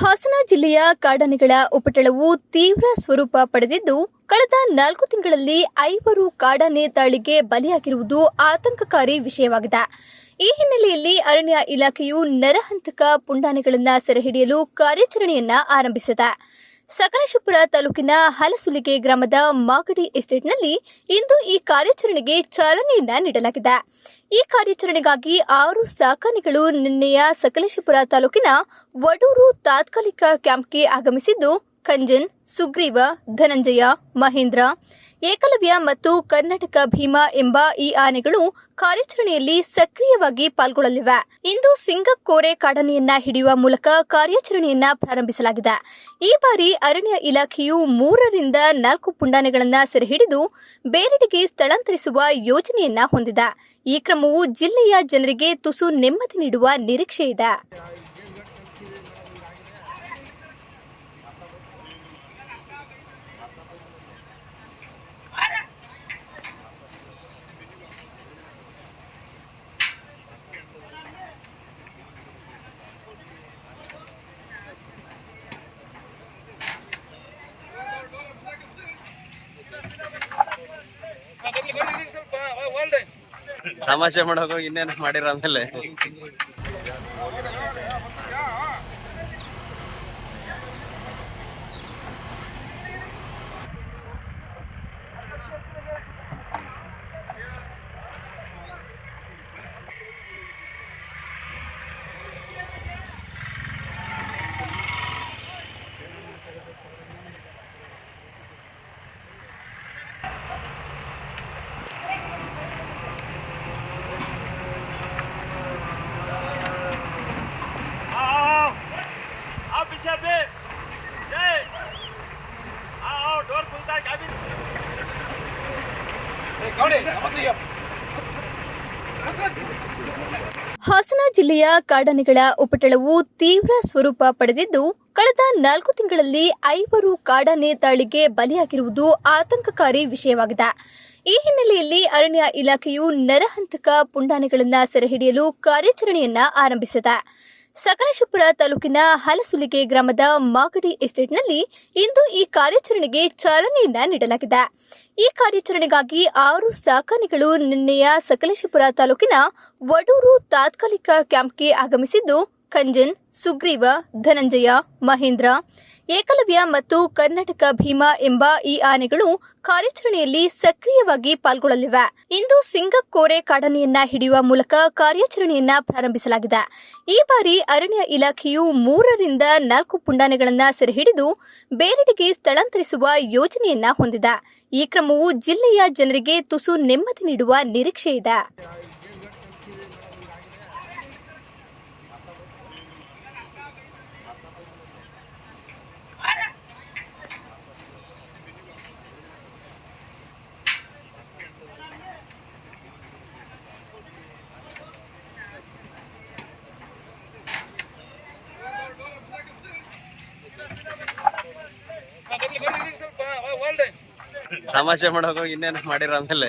ಹಾಸನ ಜಿಲ್ಲೆಯ ಕಾಡಾನೆಗಳ ಉಪಟಳವು ತೀವ್ರ ಸ್ವರೂಪ ಪಡೆದಿದ್ದು, ಕಳೆದ ನಾಲ್ಕು ತಿಂಗಳಲ್ಲಿ ಐವರು ಕಾಡಾನೆ ದಾಳಿಗೆ ಬಲಿಯಾಗಿರುವುದು ಆತಂಕಕಾರಿ ವಿಷಯವಾಗಿದೆ. ಈ ಹಿನ್ನೆಲೆಯಲ್ಲಿ ಅರಣ್ಯ ಇಲಾಖೆಯು ನರಹಂತಕ ಪುಂಡಾನೆಗಳನ್ನು ಸೆರೆಹಿಡಿಯಲು ಕಾರ್ಯಾಚರಣೆಯನ್ನ ಆರಂಭಿಸಿದೆ. ಸಕಲೇಶಪುರ ತಾಲೂಕಿನ ಹಲಸುಲಿಗೆ ಗ್ರಾಮದ ಮಾಗಡಿ ಎಸ್ಟೇಟ್ನಲ್ಲಿ ಇಂದು ಈ ಕಾರ್ಯಾಚರಣೆಗೆ ಚಾಲನೆಯನ್ನ ನೀಡಲಾಗಿದೆ. ಈ ಕಾರ್ಯಾಚರಣೆಗಾಗಿ ಆರು ಸಾಕಾನೆಗಳು ನಿನ್ನೆಯ ಸಕಲೇಶಪುರ ತಾಲೂಕಿನ ವಡೂರು ತಾತ್ಕಾಲಿಕ ಕ್ಯಾಂಪ್ಗೆ ಆಗಮಿಸಿದ್ದು ಕಂಜನ್, ಸುಗ್ರೀವ, ಧನಂಜಯ, ಮಹೇಂದ್ರ, ಏಕಲವ್ಯ ಮತ್ತು ಕರ್ನಾಟಕ ಭೀಮಾ ಎಂಬ ಈ ಆನೆಗಳು ಕಾರ್ಯಾಚರಣೆಯಲ್ಲಿ ಸಕ್ರಿಯವಾಗಿ ಪಾಲ್ಗೊಳ್ಳಲಿವೆ. ಇಂದು ಸಿಂಗಕೋರೆ ಕಾಡನೆಯನ್ನ ಹಿಡಿಯುವ ಮೂಲಕ ಕಾರ್ಯಾಚರಣೆಯನ್ನ ಪ್ರಾರಂಭಿಸಲಾಗಿದೆ. ಈ ಬಾರಿ ಅರಣ್ಯ ಇಲಾಖೆಯು ಮೂರರಿಂದ ನಾಲ್ಕು ಪುಂಡಾನೆಗಳನ್ನ ಸೆರೆಹಿಡಿದು ಬೇರೆಡೆಗೆ ಸ್ಥಳಾಂತರಿಸುವ ಯೋಜನೆಯನ್ನ ಹೊಂದಿದೆ. ಈ ಕ್ರಮವು ಜಿಲ್ಲೆಯ ಜನರಿಗೆ ತುಸು ನೆಮ್ಮದಿ ನೀಡುವ ನಿರೀಕ್ಷೆ ಇದೆ ತಮಾಷೆ ಮಾಡೋಕೆ ಇನ್ನೇನು ಮಾಡಿರ ಆಮೇಲೆ. ಹಾಸನ ಜಿಲ್ಲೆಯ ಕಾಡಾನೆಗಳ ಉಪಟಳವು ತೀವ್ರ ಸ್ವರೂಪ ಪಡೆದಿದ್ದು, ಕಳೆದ ನಾಲ್ಕು ತಿಂಗಳಲ್ಲಿ ಐವರು ಕಾಡಾನೆ ದಾಳಿಗೆ ಬಲಿಯಾಗಿರುವುದು ಆತಂಕಕಾರಿ ವಿಷಯವಾಗಿದೆ. ಈ ಹಿನ್ನೆಲೆಯಲ್ಲಿ ಅರಣ್ಯ ಇಲಾಖೆಯು ನರಹಂತಕ ಪುಂಡಾನೆಗಳನ್ನು ಸೆರೆಹಿಡಿಯಲು ಕಾರ್ಯಾಚರಣೆಯನ್ನ ಆರಂಭಿಸಿದೆ. ಸಕಲೇಶಪುರ ತಾಲೂಕಿನ ಹಲಸುಲಿಗೆ ಗ್ರಾಮದ ಮಾಗಡಿ ಎಸ್ಟೇಟ್ನಲ್ಲಿ ಇಂದು ಈ ಕಾರ್ಯಾಚರಣೆಗೆ ಚಾಲನೆಯನ್ನ ನೀಡಲಾಗಿದೆ. ಈ ಕಾರ್ಯಾಚರಣೆಗಾಗಿ ಆರು ಸಾಕಾನೆಗಳು ನಿನ್ನೆಯ ಸಕಲೇಶಪುರ ತಾಲೂಕಿನ ವಡೂರು ತಾತ್ಕಾಲಿಕ ಕ್ಯಾಂಪ್ಗೆ ಆಗಮಿಸಿದ್ದು, ಕಂಜನ್, ಸುಗ್ರೀವ, ಧನಂಜಯ, ಮಹೇಂದ್ರ ಏಕಲವ್ಯ ಮತ್ತು ಕರ್ನಾಟಕ ಭೀಮಾ ಎಂಬ ಈ ಆನೆಗಳು ಕಾರ್ಯಾಚರಣೆಯಲ್ಲಿ ಸಕ್ರಿಯವಾಗಿ ಪಾಲ್ಗೊಳ್ಳಲಿವೆ. ಇಂದು ಸಿಂಗಕೋರೆ ಕಾಡನೆಯನ್ನ ಹಿಡಿಯುವ ಮೂಲಕ ಕಾರ್ಯಾಚರಣೆಯನ್ನ ಪ್ರಾರಂಭಿಸಲಾಗಿದೆ. ಈ ಬಾರಿ ಅರಣ್ಯ ಇಲಾಖೆಯು ಮೂರರಿಂದ ನಾಲ್ಕು ಪುಂಡಾನೆಗಳನ್ನ ಸೆರೆಹಿಡಿದು ಬೇರೆಡೆಗೆ ಸ್ಥಳಾಂತರಿಸುವ ಯೋಜನೆಯನ್ನ ಹೊಂದಿದೆ. ಈ ಕ್ರಮವು ಜಿಲ್ಲೆಯ ಜನರಿಗೆ ತುಸು ನೆಮ್ಮದಿ ನೀಡುವ ನಿರೀಕ್ಷೆ ಇದೆ ತಮಾಷೆ ಮಾಡೋಕೆ ಇನ್ನೇನು ಮಾಡಿರ ಆಮೇಲೆ.